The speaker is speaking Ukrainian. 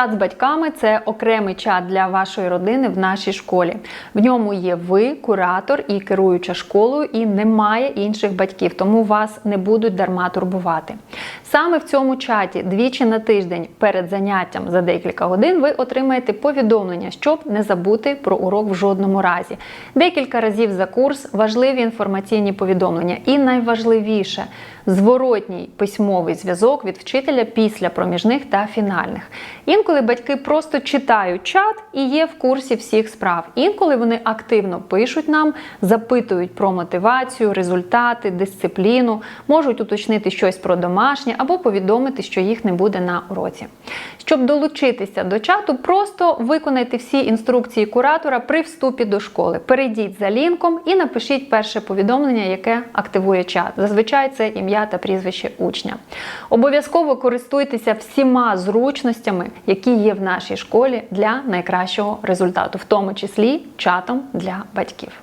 Чат з батьками це окремий чат для вашої родини в нашій школі. В ньому є ви, куратор і керуюча школою, і немає інших батьків, тому вас не будуть дарма турбувати. Саме в цьому чаті двічі на тиждень перед заняттям за декілька годин ви отримаєте повідомлення, щоб не забути про урок в жодному разі. Декілька разів за курс важливі інформаційні повідомлення. І найважливіше зворотній письмовий зв'язок від вчителя після проміжних та фінальних. Інколи батьки просто читають чат і є в курсі всіх справ. Інколи вони активно пишуть нам, запитують про мотивацію, результати, дисципліну, можуть уточнити щось про домашнє або повідомити, що їх не буде на уроці. Щоб долучитися до чату, просто виконайте всі інструкції куратора при вступі до школи. Перейдіть за лінком і напишіть перше повідомлення, яке активує чат. Зазвичай це ім'я та прізвище учня. Обов'язково користуйтеся всіма зручностями, які є в нашій школі для найкращого результату, в тому числі чатом для батьків.